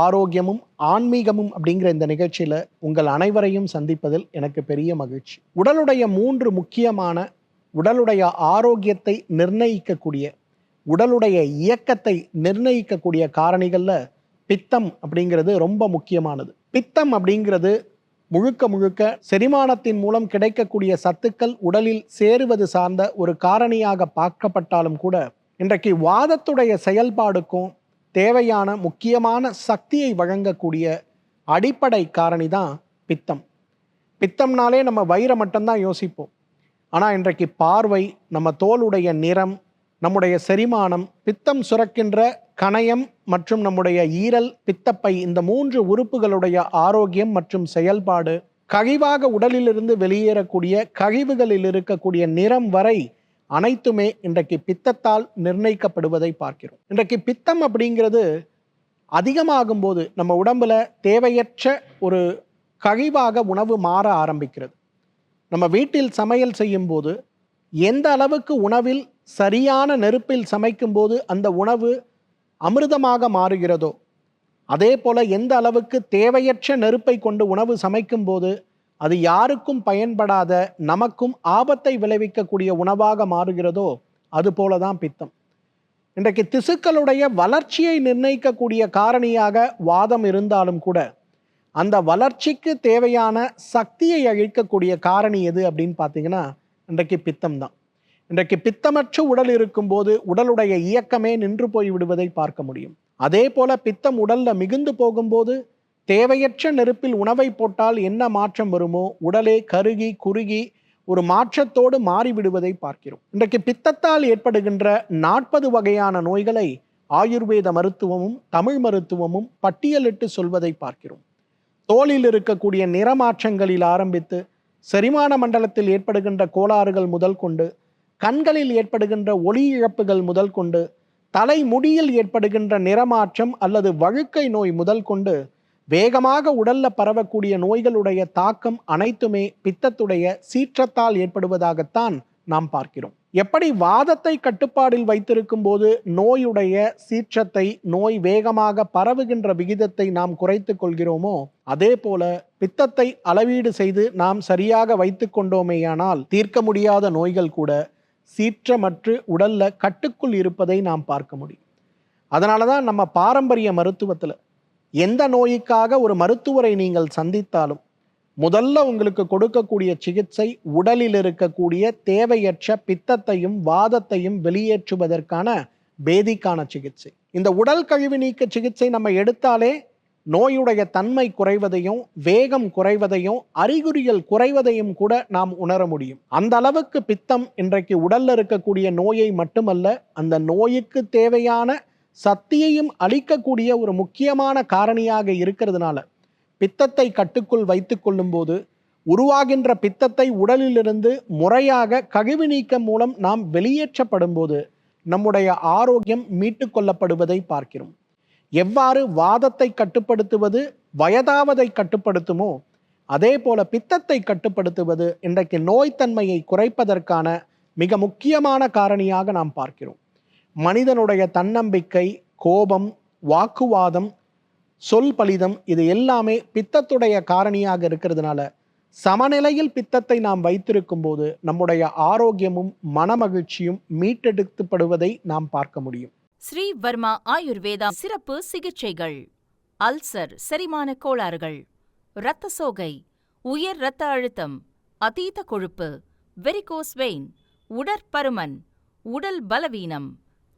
ஆரோக்கியமும் ஆன்மீகமும் அப்படிங்கிற இந்த நிகழ்ச்சியில் உங்கள் அனைவரையும் சந்திப்பதில் எனக்கு பெரிய மகிழ்ச்சி. உடலுடைய மூன்று முக்கியமான உடலுடைய ஆரோக்கியத்தை நிர்ணயிக்கக்கூடிய உடலுடைய இயக்கத்தை நிர்ணயிக்கக்கூடிய காரணிகளில் பித்தம் அப்படிங்கிறது ரொம்ப முக்கியமானது. பித்தம் அப்படிங்கிறது முழுக்க முழுக்க செரிமானத்தின் மூலம் கிடைக்கக்கூடிய சத்துக்கள் உடலில் சேருவது சார்ந்த ஒரு காரணியாக பார்க்கப்பட்டாலும் கூட இன்றைக்கு வாதத்துடைய செயல்பாடுக்கும் தேவையான முக்கியமான சக்தியை வழங்கக்கூடிய அடிப்படை காரணி தான் பித்தம். பித்தம்னாலே நம்ம வயிறை மட்டும்தான் யோசிப்போம். ஆனால் இன்றைக்கு பார்வை நம்ம தோலுடைய நிறம் நம்முடைய செரிமானம் பித்தம் சுரக்கின்ற கணையம் மற்றும் நம்முடைய ஈரல் பித்தப்பை இந்த மூன்று உறுப்புகளுடைய ஆரோக்கியம் மற்றும் செயல்பாடு கழிவாக உடலிலிருந்து வெளியேறக்கூடிய கழிவுகளில் இருக்கக்கூடிய நிறம் வரை அனைத்துமே இன்றைக்கு பித்தத்தால் நிர்ணயிக்கப்படுவதை பார்க்கிறோம். இன்றைக்கு பித்தம் அப்படிங்கிறது அதிகமாகும் போது நம்ம உடம்புல தேவையற்ற ஒரு கழிவாக உணவு மாற ஆரம்பிக்கிறது. நம்ம வீட்டில் சமையல் செய்யும்போது எந்த அளவுக்கு உணவில் சரியான நெருப்பில் சமைக்கும்போது அந்த உணவு அமிர்தமாக மாறுகிறதோ அதே போல் எந்த அளவுக்கு தேவையற்ற நெருப்பை கொண்டு உணவு சமைக்கும்போது அது யாருக்கும் பயன்படாத நமக்கும் ஆபத்தை விளைவிக்கக்கூடிய உணவாக மாறுகிறதோ அது போல தான் பித்தம். இன்றைக்கு திசுக்களுடைய வளர்ச்சியை நிர்ணயிக்கக்கூடிய காரணியாக வாதம் இருந்தாலும் கூட அந்த வளர்ச்சிக்கு தேவையான சக்தியை அழிக்கக்கூடிய காரணி எது அப்படின்னு பார்த்தீங்கன்னா இன்றைக்கு பித்தம் தான். இன்றைக்கு பித்தமற்ற உடல் இருக்கும்போது உடலுடைய இயக்கமே நின்று போய் விடுவதை பார்க்க முடியும். அதே போல பித்தம் உடல்ல மிகுந்து போகும்போது தேவையற்ற நெருப்பில் உணவை போட்டால் என்ன மாற்றம் வருமோ? உடலே கருகி குறுகி ஒரு மாற்றத்தோடு மாறிவிடுவதை பார்க்கிறோம். இன்றைக்கு பித்தத்தால் ஏற்படுகின்ற நாற்பது வகையான நோய்களை ஆயுர்வேத மருத்துவமும் தமிழ் மருத்துவமும் பட்டியலிட்டு சொல்வதை பார்க்கிறோம். தோலில் இருக்கக்கூடிய நிறமாற்றங்களில் ஆரம்பித்து செரிமான மண்டலத்தில் ஏற்படுகின்ற கோளாறுகள் முதல் கொண்டு கண்களில் ஏற்படுகின்ற ஒளி இழப்புகள் முதல் கொண்டு தலைமுடியில் ஏற்படுகின்ற நிறமாற்றம் அல்லது வழுக்கை நோய் முதல் கொண்டு வேகமாக உடல்ல பரவக்கூடிய நோய்களுடைய தாக்கம் அனைத்துமே பித்தத்துடைய சீற்றத்தால் ஏற்படுவதாகத்தான் நாம் பார்க்கிறோம். எப்படி வாதத்தை கட்டுப்பாடில் வைத்திருக்கும் போது நோயுடைய சீற்றத்தை நோய் வேகமாக பரவுகின்ற விகிதத்தை நாம் குறைத்து கொள்கிறோமோ அதே போல பித்தத்தை அளவீடு செய்து நாம் சரியாக வைத்து கொண்டோமேயானால் தீர்க்க முடியாத நோய்கள் கூட சீற்றமற்று உடல்ல கட்டுக்குள் இருப்பதை நாம் பார்க்க முடியும். அதனால தான் நம்ம பாரம்பரிய மருத்துவத்தில் எந்த நோய்க்காக ஒரு மருத்துவரை நீங்கள் சந்தித்தாலும் முதல்ல உங்களுக்கு கொடுக்கக்கூடிய சிகிச்சை உடலில் இருக்கக்கூடிய தேவையற்ற பித்தத்தையும் வாதத்தையும் வெளியேற்றுவதற்கான பேதிக்கான சிகிச்சை. இந்த உடல் கழிவு நீக்க சிகிச்சை நம்ம எடுத்தாலே நோயுடைய தன்மை குறைவதையும் வேகம் குறைவதையும் அறிகுறிகள் குறைவதையும் கூட நாம் உணர முடியும். அந்த அளவுக்கு பித்தம் இன்றைக்கு உடல்ல இருக்கக்கூடிய நோயை மட்டுமல்ல அந்த நோய்க்கு தேவையான சக்தியையும் அளிக்கக்கூடிய ஒரு முக்கியமான காரணியாக இருக்கிறதுனால பித்தத்தை கட்டுக்குள் வைத்து கொள்ளும்போது உருவாகின்ற பித்தத்தை உடலிலிருந்து முறையாக கழிவு நீக்கம் மூலம் நாம் வெளியேற்றப்படும் போது நம்முடைய ஆரோக்கியம் மீட்டு கொள்ளப்படுவதை பார்க்கிறோம். எவ்வாறு வாதத்தை கட்டுப்படுத்துவது வயதாவதை கட்டுப்படுத்துமோ அதே போல பித்தத்தை கட்டுப்படுத்துவது இன்றைக்கு நோய்த்தன்மையை குறைப்பதற்கான மிக முக்கியமான காரணியாக நாம் பார்க்கிறோம். மனிதனுடைய தன்னம்பிக்கை கோபம் வாக்குவாதம் சொல் பலிதம் இது எல்லாமே பித்தத்துடைய காரணியாக இருக்கிறதுனால சமநிலையில் பித்தத்தை நாம் வைத்திருக்கும் போது நம்முடைய ஆரோக்கியமும் மனமகிழ்ச்சியும் மீட்டெடுக்கப்படுவதை நாம் பார்க்க முடியும். ஸ்ரீ வர்மா ஆயுர்வேதா சிறப்பு சிகிச்சைகள். அல்சர் செரிமான கோளாறுகள். இரத்த சோகை உயர் இரத்த அழுத்தம் அதீத கொழுப்பு வெரிகோஸ் வெயின் உடற்பருமன் உடல் பலவீனம்.